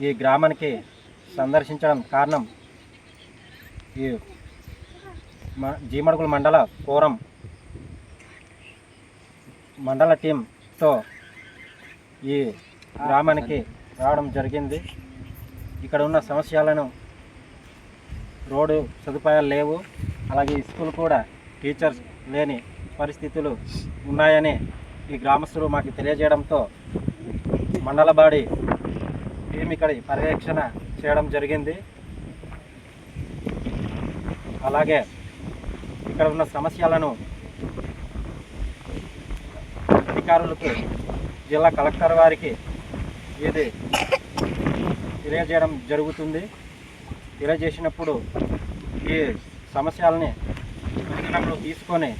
ఈ గ్రామానికి సందర్శించడం కారణం ఈ మ- జీమడుగుల మండల ఫోరం మండల టీంతో ఈ గ్రామానికి రావడం జరిగింది. ఇక్కడ ఉన్న సమస్యలను రోడ్డు సదుపాయాలు లేవు. అలాగే ఈ స్కూల్ కూడా టీచర్స్ లేని పరిస్థితులు ఉన్నాయని ఈ గ్రామస్తులు మాకు తెలియజేయడంతో మండలబాడి టీం ఇక్కడ పర్యవేక్షణ చేయడం జరిగింది. అలాగే ఇక్కడ ఉన్న సమస్యలను అధికారులకు జిల్లా కలెక్టర్ వారికి ఇది తెలియజేయడం జరుగుతుంది. తెలియజేసినప్పుడు ఈ సమస్యలని పరిగణనలో తీసుకొని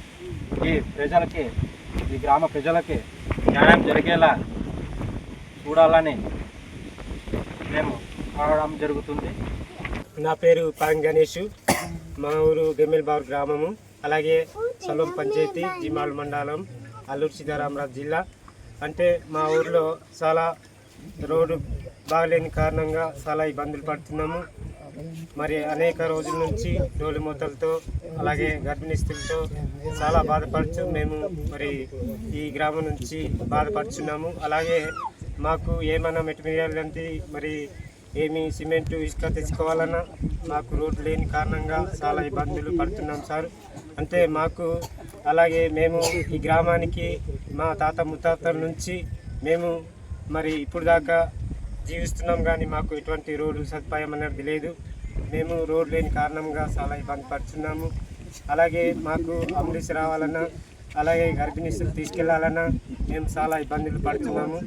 ఈ ప్రజలకి ఈ గ్రామ ప్రజలకి న్యాయం జరిగేలా చూడాలని మేము రావడం జరుగుతుంది. నా పేరు పాంగ్ గణేష్. మా ఊరు గెమ్మెల్బార్ గ్రామము. అలాగే సొలం పంచాయతీ జిమాల్ మండలం అల్లూరు సీతారామరాజు జిల్లా. అంటే మా ఊర్లో చాలా రోడ్డు బాగలేని కారణంగా చాలా ఇబ్బందులు పడుతున్నాము. మరి అనేక రోజుల నుంచి డోలు మూతలతో అలాగే గర్భిణీస్తులతో చాలా బాధపడుతూ మేము మరి ఈ గ్రామం నుంచి బాధపడుచున్నాము. అలాగే మాకు ఏమైనా మెటీరియల్ అంటే మరి ఏమి సిమెంట్ ఇసుక తెచ్చుకోవాలన్నా మాకు రోడ్డు లేని కారణంగా చాలా ఇబ్బందులు పడుతున్నాం సార్. అంటే మాకు అలాగే మేము ఈ గ్రామానికి మా తాత ముత్తాతల నుంచి మేము మరి ఇప్పుడు దాకా జీవిస్తున్నాం కానీ మాకు ఎటువంటి రోడ్డు సదుపాయం అనేది లేదు. మేము రోడ్ లేని కారణంగా చాలా ఇబ్బంది పడుతున్నాము. అలాగే మాకు అంబులెన్స్ రావాలన్నా అలాగే గర్భిణీస్తులు తీసుకెళ్ళాలన్నా మేము చాలా ఇబ్బందులు పడుతున్నాము.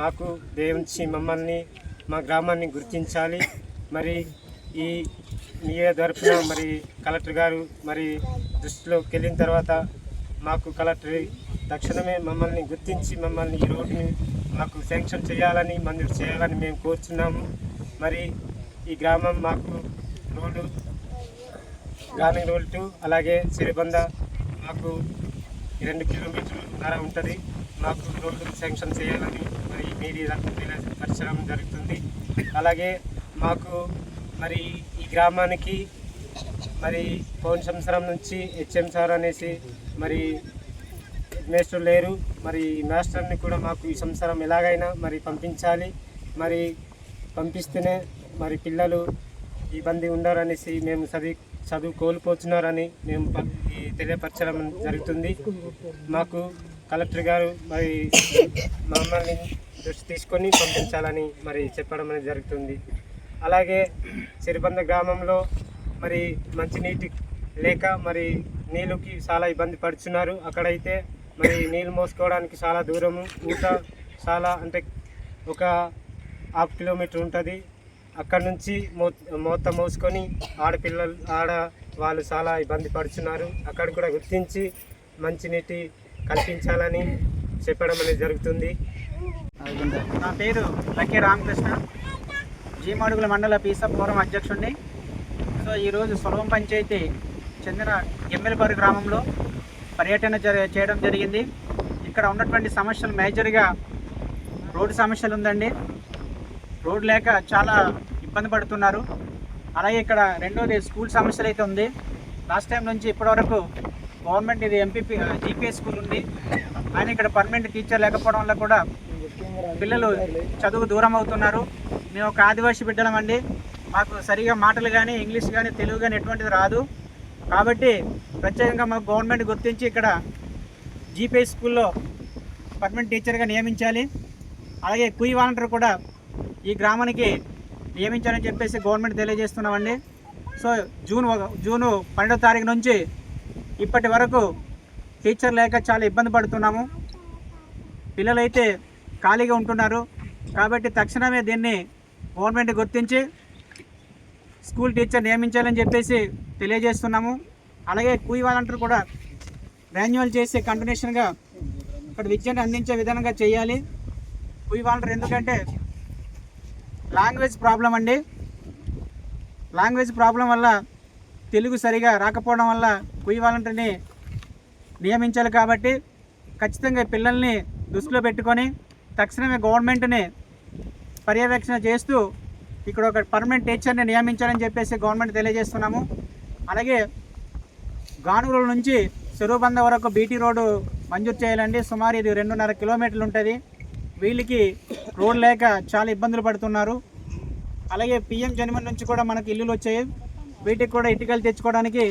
మాకు దేవుంచి మమ్మల్ని మా గ్రామాన్ని గుర్తించాలి. మరి ఈ మీడియా తరఫున మరి కలెక్టర్ గారు మరి దృష్టిలోకి వెళ్ళిన తర్వాత మాకు కలెక్టర్ తక్షణమే మమ్మల్ని గుర్తించి మమ్మల్ని ఈ రోడ్డుని మాకు శాంక్షన్ చేయాలని మంజూరు చేయాలని మేము కోరుచున్నాము. మరి ఈ గ్రామం మాకు రోడ్డు గ్రామీణ రోడ్డు అలాగే సిరిబంద మాకు రెండు కిలోమీటర్లు ధర ఉంటుంది. మాకు రోడ్డు శాంక్షన్ చేయాలని మరి మీడియా పరిచయం జరుగుతుంది. అలాగే మాకు మరి ఈ గ్రామానికి మరి పౌన్ సంవత్సరం నుంచి హెచ్ఎం సార్ అనేసి మరి మేస్టర్ లేరు. మరి ఈ మాస్టర్ని కూడా మాకు ఈ సంవత్సరం ఎలాగైనా మరి పంపించాలి. మరి పంపిస్తేనే మరి పిల్లలు ఇబ్బంది ఉండరనేసి మేము చదివి చదువు కోల్పోతున్నారని మేము తెలియపరచడం జరుగుతుంది. మాకు కలెక్టర్ గారు మరి మమ్మల్ని దృష్టి తీసుకొని పంపించాలని మరి చెప్పడం అనేది జరుగుతుంది. అలాగే సిరిబంద గ్రామంలో మరి మంచినీటి లేక మరి నీళ్ళకి చాలా ఇబ్బంది పడుతున్నారు అక్కడైతే మరి నీళ్ళు మోసుకోవడానికి చాలా దూరము ఊట చాలా అంటే ఒక హాఫ్ కిలోమీటర్ ఉంటుంది. అక్కడ నుంచి మో మోత మోసుకొని ఆడపిల్లలు ఆడ వాళ్ళు చాలా ఇబ్బంది పడుతున్నారు అక్కడ కూడా గుర్తించి మంచినీటి కల్పించాలని చెప్పడం అనేది జరుగుతుంది. నా పేరు లక్కీ రామకృష్ణ. జీమడుగుల మండల పీసా ఫోరం అధ్యక్షుడిని సో ఈరోజు సులభం పంచాయతీ చెందిన ఎమ్మెల్యేపల్లి గ్రామంలో పర్యటన చేయడం జరిగింది. ఇక్కడ ఉన్నటువంటి సమస్యలు మేజర్గా రోడ్డు సమస్యలు ఉందండి. రోడ్ లేక చాలా ఇబ్బంది పడుతున్నారు. అలాగే ఇక్కడ రెండోది స్కూల్ సమస్యలు అయితే ఉంది. లాస్ట్ టైం నుంచి ఇప్పటివరకు గవర్నమెంట్ ఇది ఎంపీపీ జీపీఎస్ స్కూల్ ఉంది. కానీ ఇక్కడ పర్మనెంట్ టీచర్ లేకపోవడం వల్ల కూడా పిల్లలు చదువు దూరం అవుతున్నారు. మేము ఒక ఆదివాసీ బిడ్డలం అండి. మాకు సరిగా మాటలు కానీ ఇంగ్లీష్ కానీ తెలుగు కానీ ఎటువంటిది రాదు. కాబట్టి ప్రత్యేకంగా మాకు గవర్నమెంట్ గుర్తించి ఇక్కడ జీపీ స్కూల్లో పర్మనెంట్ టీచర్గా నియమించాలి. అలాగే కుయి వాలంటీర్ కూడా ఈ గ్రామానికి నియమించాలని చెప్పేసి గవర్నమెంట్ తెలియజేస్తున్నామండి. సో జూన్ ఒక- జూను పన్నెండో తారీఖు నుంచి ఇప్పటి వరకు టీచర్ లేక చాలా ఇబ్బంది పడుతున్నాము. పిల్లలైతే ఖాళీగా ఉంటున్నారు. కాబట్టి తక్షణమే దీన్ని గవర్నమెంట్ గుర్తించి స్కూల్ టీచర్ నియమించాలని చెప్పేసి తెలియజేస్తున్నాము. అలాగే కూయి వాలంటీర్ కూడా మాన్యువల్ చేసి కంటిన్యూషన్గా ఇక్కడ విద్యను అందించే విధంగా చేయాలి. కూయి వాలంటీర్ ఎందుకంటే లాంగ్వేజ్ ప్రాబ్లం అండి. లాంగ్వేజ్ ప్రాబ్లం వల్ల తెలుగు సరిగా రాకపోవడం వల్ల కుయ్యి వాలంటీర్ని నియమించాలి కాబట్టి ఖచ్చితంగా పిల్లల్ని దృష్టిలో పెట్టుకొని తక్షణమే గవర్నమెంట్ని పర్యవేక్షణ చేస్తూ ఇక్కడ ఒక పర్మనెంట్ టీచర్ని నియమించాలని చెప్పేసి గవర్నమెంట్ తెలియజేస్తున్నాము. అలాగే గానుగుల నుంచి చెరువుబంద వరకు బీటీ రోడ్డు మంజూరు చేయాలండి. సుమారు ఇది రెండున్నర కిలోమీటర్లు ఉంటుంది. వీళ్ళకి రోడ్ లేక చాలా ఇబ్బందులు పడుతున్నారు. అలాగే పిఎం జన్మన్ నుంచి కూడా మనకి ఇల్లులు వచ్చాయి. వీటికి కూడా ఇటుకలు తెచ్చుకోవడానికి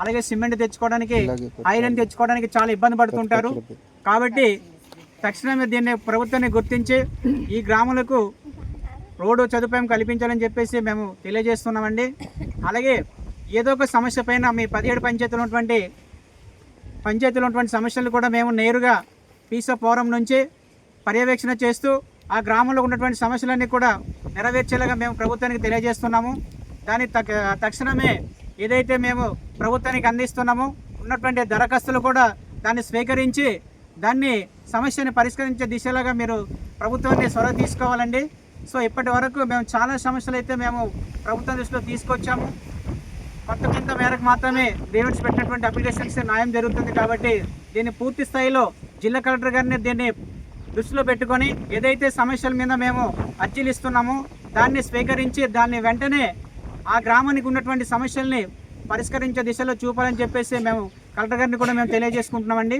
అలాగే సిమెంట్ తెచ్చుకోవడానికి ఐరన్ తెచ్చుకోవడానికి చాలా ఇబ్బంది పడుతుంటారు. కాబట్టి తక్షణమే దీన్ని ప్రభుత్వాన్ని గుర్తించి ఈ గ్రామాలకు రోడ్డు సదుపాయం కల్పించాలని చెప్పేసి మేము తెలియజేస్తున్నామండి. అలాగే ఏదో ఒక సమస్య పైన మీ పదిహేడు పంచాయతీలు ఉన్నటువంటి పంచాయతీలో ఉన్నటువంటి సమస్యలు కూడా మేము నేరుగా పీస్ ఆఫ్ ఫోరం నుంచి పర్యవేక్షణ చేస్తూ ఆ గ్రామంలో ఉన్నటువంటి సమస్యలన్నీ కూడా నెరవేర్చేలాగా మేము ప్రభుత్వానికి తెలియజేస్తున్నాము. కానీ తక్ తక్షణమే ఏదైతే మేము ప్రభుత్వానికి అందిస్తున్నామో ఉన్నటువంటి దరఖాస్తులు కూడా దాన్ని స్వీకరించి దాన్ని సమస్యని పరిష్కరించే దిశలాగా మీరు ప్రభుత్వాన్ని చొరవ తీసుకోవాలండి. సో ఇప్పటి వరకు మేము చాలా సమస్యలు అయితే మేము ప్రభుత్వం దృష్టిలో తీసుకొచ్చాము. కొంత కొంత మేరకు మాత్రమే డేవిడ్స్ పెట్టినటువంటి అప్లికేషన్స్ న్యాయం జరుగుతుంది కాబట్టి దీన్ని పూర్తి స్థాయిలో జిల్లా కలెక్టర్ గారిని దీన్ని దృష్టిలో పెట్టుకొని ఏదైతే సమస్యల మీద మేము అర్జీలు ఇస్తున్నామో దాన్ని స్వీకరించి దాన్ని వెంటనే ఆ గ్రామానికి ఉన్నటువంటి సమస్యల్ని పరిష్కరించే దిశలో చూపాలని చెప్పేసి మేము కలెక్టర్ గారిని కూడా మేము తెలియజేసుకుంటున్నామండి.